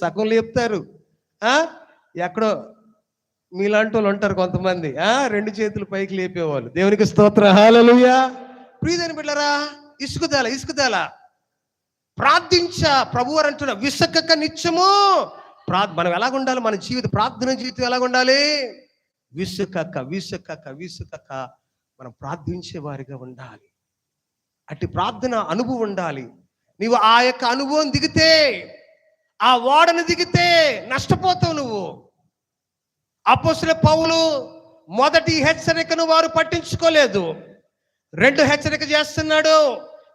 సగం లేపుతారు. ఆ? ఎక్కడో మీలాంటి వాళ్ళు ఉంటారు కొంతమంది. ఆ? రెండు చేతులు పైకి లేపేవాళ్ళు. దేవునికి స్తోత్ర. హాలలుయా ప్రియదని బిడ్డరా ఇసుకుదాల ఇసుకుదాల ప్రార్థించ ప్రభు అంటున్న విసకక నిత్యము. ప్రా మనం ఎలాగ ఉండాలి? మన జీవిత ప్రార్థన జీవితం ఎలాగ ఉండాలి? విసుకక విసుకక విసుకక మనం ప్రార్థించే వారిగా ఉండాలి. అట్టి ప్రార్థన అనుభవం ఉండాలి. నీవు ఆ యొక్క అనుభవం దిగితే ఆ ఓడను దిగితే నష్టపోతావు నువ్వు. అపోసిన పౌలు మొదటి హెచ్చరికను వారు పట్టించుకోలేదు. రెండు హెచ్చరిక చేస్తున్నాడు.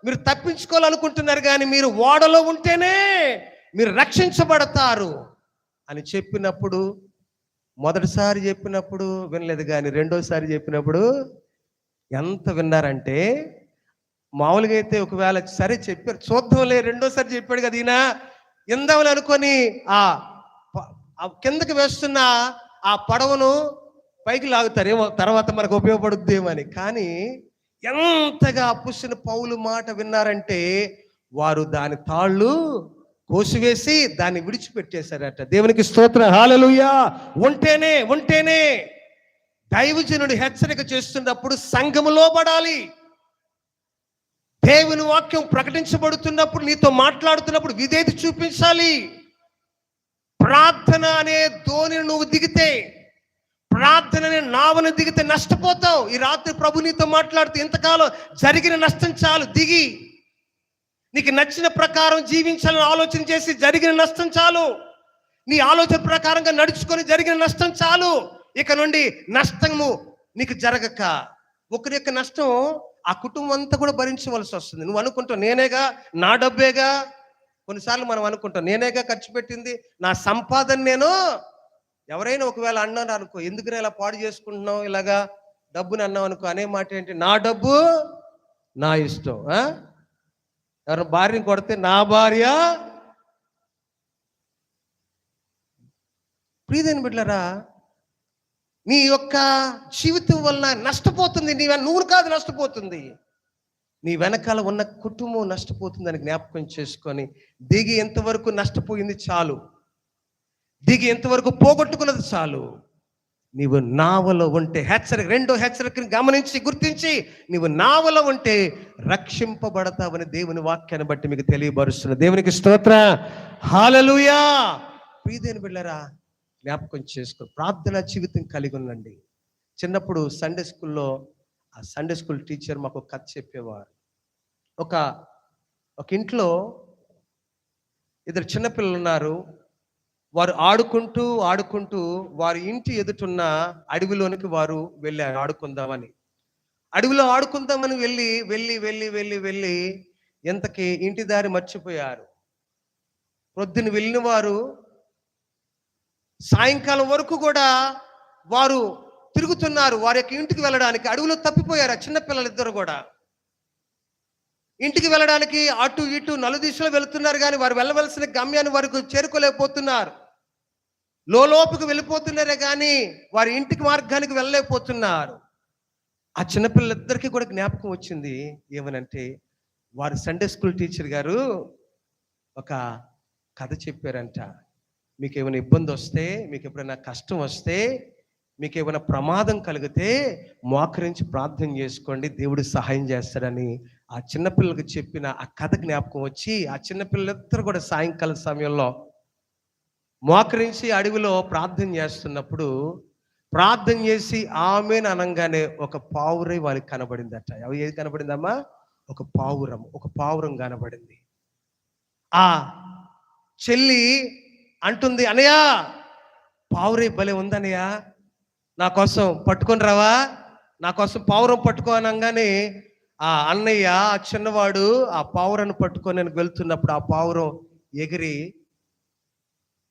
మీరు తప్పించుకోవాలనుకుంటున్నారు కానీ మీరు ఓడలో ఉంటేనే మీరు రక్షించబడతారు అని చెప్పినప్పుడు మొదటిసారి చెప్పినప్పుడు వినలేదు కానీ రెండోసారి చెప్పినప్పుడు ఎంత విన్నారంటే మామూలుగా అయితే ఒకవేళ సరే చెప్పారు చూద్దాంలే రెండోసారి చెప్పాడు కదా ఈయన. ఇందవులు అనుకొని ఆ కిందకి వేస్తున్న ఆ పడవను పైకి లాగుతారేమో తర్వాత మనకు ఉపయోగపడుద్దేమో అని కానీ ఎంతగా పుసిన పౌలు మాట విన్నారంటే వారు దాని తాళ్ళు కోసివేసి దాన్ని విడిచిపెట్టేశారట. దేవునికి స్తోత్ర. హాలలుయా ఉంటేనే ఉంటేనే దైవజనుడు హెచ్చరిక చేస్తున్నప్పుడు సంఘములో పడాలి దేవుని వాక్యం ప్రకటించబడుతున్నప్పుడు నీతో మాట్లాడుతున్నప్పుడు విధేయత చూపించాలి. ప్రార్థన అనే ధోనిని నువ్వు దిగితే ప్రార్థన అనే నావను దిగితే నష్టపోతావు. ఈ రాత్రి ప్రభు నీతో మాట్లాడుతూ ఇంతకాలం జరిగిన నష్టం చాలు దిగి. నీకు నచ్చిన ప్రకారం జీవించాలని ఆలోచన చేసి జరిగిన నష్టం చాలు. నీ ఆలోచన ప్రకారంగా నడుచుకొని జరిగిన నష్టం చాలు. ఇక నుండి నష్టము నీకు జరగక. ఒకరి యొక్క నష్టం ఆ కుటుంబం అంతా కూడా భరించవలసి వస్తుంది. నువ్వు అనుకుంటావు నేనేగా నా డబ్బేగా? కొన్నిసార్లు మనం అనుకుంటాం నేనేగా ఖర్చు పెట్టింది నా సంపాదన నేను ఎవరైనా ఒకవేళ అన్నాను అనుకో ఎందుకు ఇలా పాడు చేసుకుంటున్నావు ఇలాగా డబ్బుని అన్నావు అనుకో అనే మాట ఏంటి? నా డబ్బు నా ఇష్టం ఎవరు భార్యని కొడితే నా భార్య? ప్రియదని బిడ్డలరా నీ యొక్క జీవితం వలన నష్టపోతుంది. నీ నువ్వు కాదు నష్టపోతుంది. నీ వెనకాల ఉన్న కుటుంబం నష్టపోతుందని జ్ఞాపకం చేసుకొని దిగి ఎంతవరకు నష్టపోయింది చాలు. దిగి ఎంతవరకు పోగొట్టుకున్నది చాలు. నీవు నావలో ఉంటే హెచ్చరిక రెండో హెచ్చరికను గమనించి గుర్తించి నీవు నావలో ఉంటే రక్షింపబడతావని దేవుని వాక్యాన్ని బట్టి మీకు తెలియబరుస్తున్న దేవునికి స్తోత్ర. హాలలుయా ప్రీదేని బిళ్ళరా జ్ఞాపకం చేసుకో ప్రార్థన జీవితం కలిగి ఉండండి. చిన్నప్పుడు సండే స్కూల్లో ఆ సండే స్కూల్ టీచర్ మాకు కథ చెప్పేవారు. ఒక ఒక ఇంట్లో ఇద్దరు చిన్నపిల్లలు ఉన్నారు. వారు ఆడుకుంటూ ఆడుకుంటూ వారి ఇంటి ఎదుటున్న అడవిలోనికి వారు వెళ్ళారు ఆడుకుందామని. అడవిలో ఆడుకుందామని వెళ్ళి వెళ్ళి వెళ్ళి వెళ్ళి వెళ్ళి ఎంతకి ఇంటి దారి మర్చిపోయారు. ప్రొద్దున వెళ్ళిన వారు సాయంకాలం వరకు కూడా వారు తిరుగుతున్నారు. వారి యొక్క ఇంటికి వెళ్ళడానికి అడవిలో తప్పిపోయారు ఆ చిన్న కూడా. ఇంటికి వెళ్ళడానికి అటు ఇటు నలుదిశలో వెళుతున్నారు కానీ వారు వెళ్ళవలసిన గమ్యాన్ని వరకు చేరుకోలేకపోతున్నారు. లోపుకు వెళ్ళిపోతున్నారే కానీ వారి ఇంటికి మార్గానికి వెళ్ళలేకపోతున్నారు. ఆ చిన్నపిల్లలిద్దరికీ కూడా జ్ఞాపకం వచ్చింది ఏమనంటే వారు సండే స్కూల్ టీచర్ గారు ఒక కథ చెప్పారంట. మీకు ఏమైనా ఇబ్బంది వస్తే మీకు ఎప్పుడైనా కష్టం వస్తే మీకు ఏమైనా ప్రమాదం కలిగితే మోకరించి ప్రార్థన చేసుకోండి. దేవుడు సహాయం చేస్తాడని ఆ చిన్నపిల్లలకు చెప్పిన ఆ కథ జ్ఞాపకం వచ్చి ఆ చిన్నపిల్లలిద్దరు కూడా సాయంకాలం సమయంలో మోకరించి అడవిలో ప్రార్థన చేస్తున్నప్పుడు ప్రార్థన చేసి ఆమెను అనగానే ఒక పావురై వాళ్ళకి కనబడిందట. అవి ఏది కనబడిందమ్మా? ఒక పావురం ఒక పావురం కనబడింది. ఆ చెల్లి అంటుంది అనయా పావురే భలే ఉందనయా నా కోసం పట్టుకొని రావా? నా కోసం పావురం పట్టుకోనంగానే ఆ అన్నయ్య ఆ చిన్నవాడు ఆ పావురాన్ని పట్టుకొని నేను వెళ్తున్నప్పుడు ఆ పావురం ఎగిరి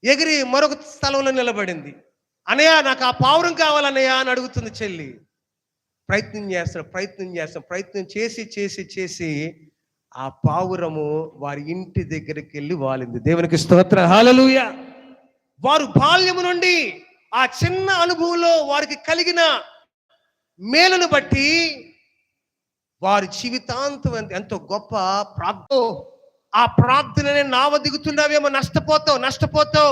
ఎగిరి మరొక స్థలంలో నిలబడింది. అనయ్య నాకు ఆ పావురం కావాలన్నయ్య అని అడుగుతుంది చెల్లి. ప్రయత్నం చేస్తాడు ప్రయత్నం చేస్తాడు ప్రయత్నం చేసి చేసి చేసి ఆ పావురము వారి ఇంటి దగ్గరికి వెళ్ళి వాలింది. దేవునికి స్తోత్ర. హాలలుయ వారు బాల్యము నుండి ఆ చిన్న అనుభవంలో వారికి కలిగిన మేలును బట్టి వారి జీవితాంతం ఎంతో గొప్ప ప్రాప్తో ఆ ప్రార్థనని నావ దిగుతున్నావేమో నష్టపోతావు నష్టపోతావు.